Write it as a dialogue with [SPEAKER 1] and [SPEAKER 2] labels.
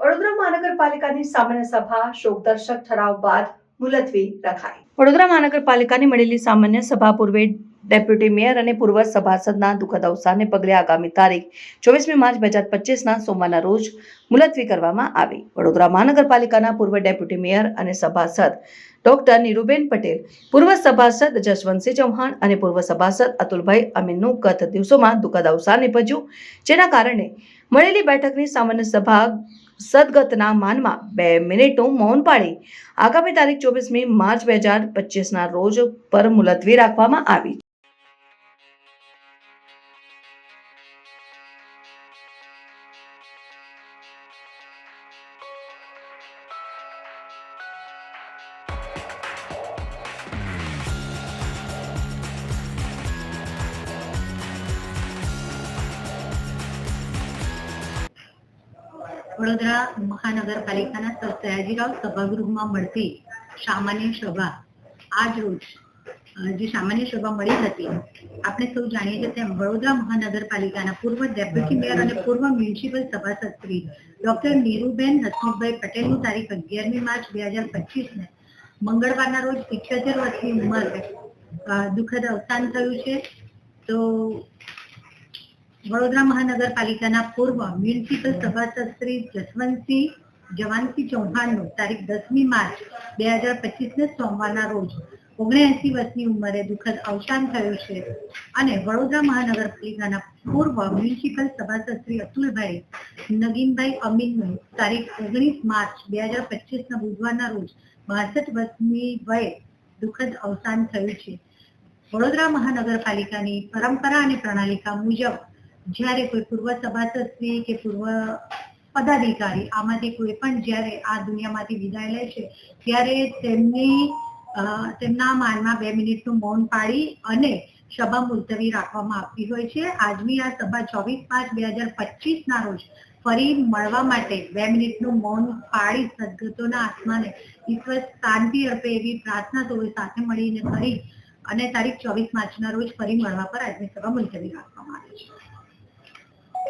[SPEAKER 1] વડોદરા મહાનગરપાલિકાની સામાન્ય સભા શોકદર્શક ઠરાવ બાદ મુલતવી રખાઈ. વડોદરા મહાનગરપાલિકાની મળેલી સામાન્ય સભા પૂર્વે ડેપ્યુટી મેયર અને પૂર્વ સભાસદના દુઃખદ અવસાનને પગલે આગામી તારીખ ચોવીસમી માર્ચ બે હજાર પચીસના સોમવારના રોજ મુલતવી કરવામાં આવી. વડોદરા મહાનગરપાલિકાના પૂર્વ ડેપ્યુટી મેયર અને સભાસદ ડોક્ટર નીરુબેન પટેલ, પૂર્વ સભાસદ જસવંતસિંહ ચૌહાણ અને પૂર્વ સભાસદ અતુલભાઈ અમીનનું ગત દિવસોમાં દુઃખદ અવસાન નિપજ્યું, જેના કારણે મળેલી બેઠકની સામાન્ય સભા સદગતના માનમાં બે મિનિટનું મૌન પાળી. આગામી તારીખ ચોવીસમી માર્ચ બે હજાર પચીસના રોજ પર મુલતવી રાખવામાં આવી.
[SPEAKER 2] વડોદરા મહાનગરપાલિકાના સયાજીરાવ સભાગૃહમાં મળતી સામાન્ય સભા. આજ રોજ જે સામાન્ય સભા મળી હતી, આપણે સૌ જાણીએ છીએ તેમ વડોદરા મહાનગરપાલિકાના પૂર્વ ડેપ્યુટી મેયર અને પૂર્વ મ્યુનિસિપલ સભાસદ શ્રી ડોક્ટર નીરુબેન હસમુખભાઈ પટેલની તારીખ અગિયારમી માર્ચ બે હજાર પચીસને મંગળવારના રોજ ઇઠ્યોતેર વર્ષની ઉંમરે દુઃખદ અવસાન થયું છે. તો વડોદરા મહાનગરપાલિકાના પૂર્વ મ્યુનિસિપલ સભાસદ શ્રી જસવંતસિંહ જવાનસિંહ ચૌહાણનું તારીખ દસમી માર્ચ બે હજાર પચીસને સોમવારના રોજ ઓગણએસી વર્ષની ઉંમરે દુઃખદ અવસાન થયું છે અને વડોદરા મહાનગરપાલિકાના પૂર્વ મ્યુનિસિપલ સભાસદ શ્રી અતુલભાઈ નગીનભાઈ અમીનનું તારીખ ઓગણીસ માર્ચ બે હજાર પચીસના બુધવારના રોજ બાસઠ વર્ષની વયે દુઃખદ અવસાન થયું છે. વડોદરા મહાનગરપાલિકાની પરંપરા અને પ્રણાલિકા મુજબ જ્યારે કોઈ પૂર્વ સભાસદશ્રી કે પૂર્વ પદાધિકારી આમાંથી કોઈ પણ જ્યારે આ દુનિયામાંથી વિદાય લે છે, ત્યારે તેમની તેમના માનમાં બે મિનિટનું મૌન પાડી અને સભા મુલતવી રાખવામાં આવતી હોય છે. આજની આ સભા ચોવીસ પાંચ બે હજાર પચીસ ના રોજ ફરી મળવા માટે બે મિનિટનું મૌન પાડી સદગતોના આત્માને ઈશ્વર શાંતિ અર્પે એવી પ્રાર્થના સૌએ સાથે મળીને કરી અને તારીખ ચોવીસ માર્ચના રોજ ફરી મળવા પર આજની સભા મુલતવી રાખવામાં આવી છે.